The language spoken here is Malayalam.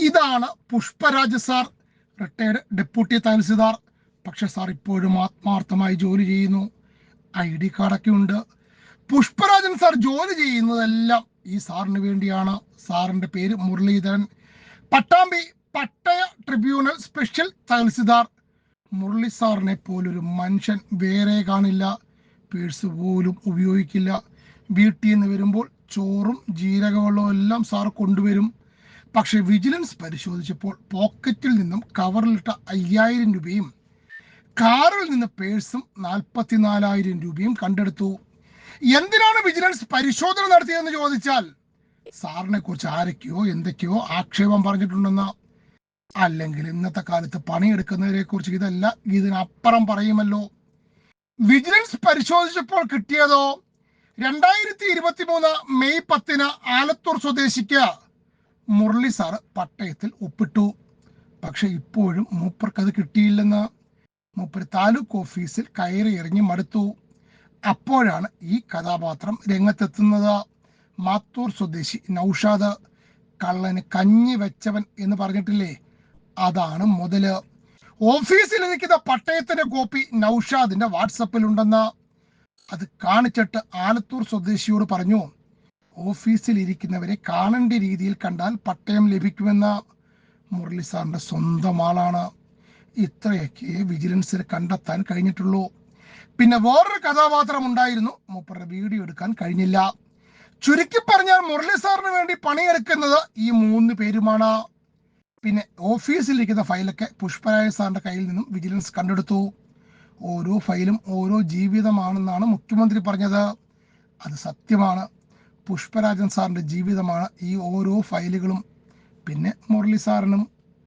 ഇതാണ് Pushparaj sir retired deputy tahsildar. പക്ഷെ സാർ ഇപ്പോഴും ആത്മാർത്ഥമായി ജോലി ചെയ്യുന്നു. ഐ ഡി കാർഡൊക്കെ ഉണ്ട്. പുഷ്പരാജൻ സാർ ജോലി ചെയ്യുന്നതെല്ലാം ഈ സാറിന് വേണ്ടിയാണ്. സാറിന്റെ പേര് മുരളീധരൻ. പട്ടാമ്പി പട്ടയ ട്രിബ്യൂണൽ സ്പെഷ്യൽ തഹസിൽദാർ. മുരളി സാറിനെ പോലൊരു മനുഷ്യൻ വേറെ കാണില്ല. പേഴ്സ് പോലും ഉപയോഗിക്കില്ല. വീട്ടിൽ നിന്ന് വരുമ്പോൾ ചോറും ജീരകവെള്ളവും എല്ലാം സാർ കൊണ്ടുവരും. പക്ഷെ വിജിലൻസ് പരിശോധിച്ചപ്പോൾ പോക്കറ്റിൽ നിന്നും കവറിലിട്ട അയ്യായിരം രൂപയും കാറിൽ നിന്ന് പേഴ്സും നാൽപ്പത്തിനാലായിരം രൂപയും കണ്ടെടുത്തു. എന്തിനാണ് വിജിലൻസ് പരിശോധന നടത്തിയതെന്ന് ചോദിച്ചാൽ സാറിനെ കുറിച്ച് ആരൊക്കെയോ എന്തൊക്കെയോ ആക്ഷേപം പറഞ്ഞിട്ടുണ്ടെന്ന്. അല്ലെങ്കിൽ ഇന്നത്തെ കാലത്ത് പണിയെടുക്കുന്നവരെ കുറിച്ച് ഇതല്ല ഇതിനപ്പുറം പറയുമല്ലോ. വിജിലൻസ് പരിശോധിച്ചപ്പോൾ കിട്ടിയതോ? രണ്ടായിരത്തി ഇരുപത്തി മൂന്ന് മെയ് പത്തിന് ആലത്തൂർ സ്വദേശിക്ക് മുരളി സാറ് പട്ടയത്തിൽ ഒപ്പിട്ടു. പക്ഷെ ഇപ്പോഴും മൂപ്പർക്ക് അത് കിട്ടിയില്ലെന്ന്. മൂപ്പർ താലൂക്ക് ഓഫീസിൽ കയറി ഇറങ്ങി മടുത്തു. അപ്പോഴാണ് ഈ കഥാപാത്രം രംഗത്തെത്തുന്നത്. മാത്തൂർ സ്വദേശി നൌഷാദ്. കള്ളന് കഞ്ഞി വെച്ചവൻ എന്ന് പറഞ്ഞിട്ടില്ലേ? അതാണ് മുതൽ. ഓഫീസിൽ ഇരിക്കുന്ന പട്ടയത്തിന്റെ കോപ്പി നൌഷാദിന്റെ വാട്സപ്പിൽ ഉണ്ടെന്ന് അത് കാണിച്ചിട്ട് ആലത്തൂർ സ്വദേശിയോട് പറഞ്ഞു. ഓഫീസിൽ ഇരിക്കുന്നവരെ കാണേണ്ട രീതിയിൽ കണ്ടാൽ പട്ടയം ലഭിക്കുമെന്ന മുരളി സാറിന്റെ സ്വന്തം ആളാണ്. ഇത്രയൊക്കെ വിജിലൻസിൽ കണ്ടെത്താൻ കഴിഞ്ഞിട്ടുള്ളൂ. പിന്നെ വേറൊരു കഥാപാത്രം ഉണ്ടായിരുന്നു. മൂപ്പറുടെ വീഡിയോ എടുക്കാൻ കഴിഞ്ഞില്ല. ചുരുക്കി പറഞ്ഞാൽ മുരളി സാറിന് വേണ്ടി പണിയെടുക്കുന്നത് ഈ മൂന്ന് പേരുമാണ്. പിന്നെ ഓഫീസിലിരിക്കുന്ന ഫയലൊക്കെ പുഷ്പരായ സാറിന്റെ കയ്യിൽ നിന്നും വിജിലൻസ് കണ്ടെടുത്തു. ഓരോ ഫയലും ഓരോ ജീവിതമാണെന്നാണ് മുഖ്യമന്ത്രി പറഞ്ഞത്. അത് സത്യമാണ്. പുഷ്പരാജൻ സാറിന്റെ ജീവിതമാണ് ഈ ഓരോ ഫയലുകളും പിന്നെ മുരളി സാറിനും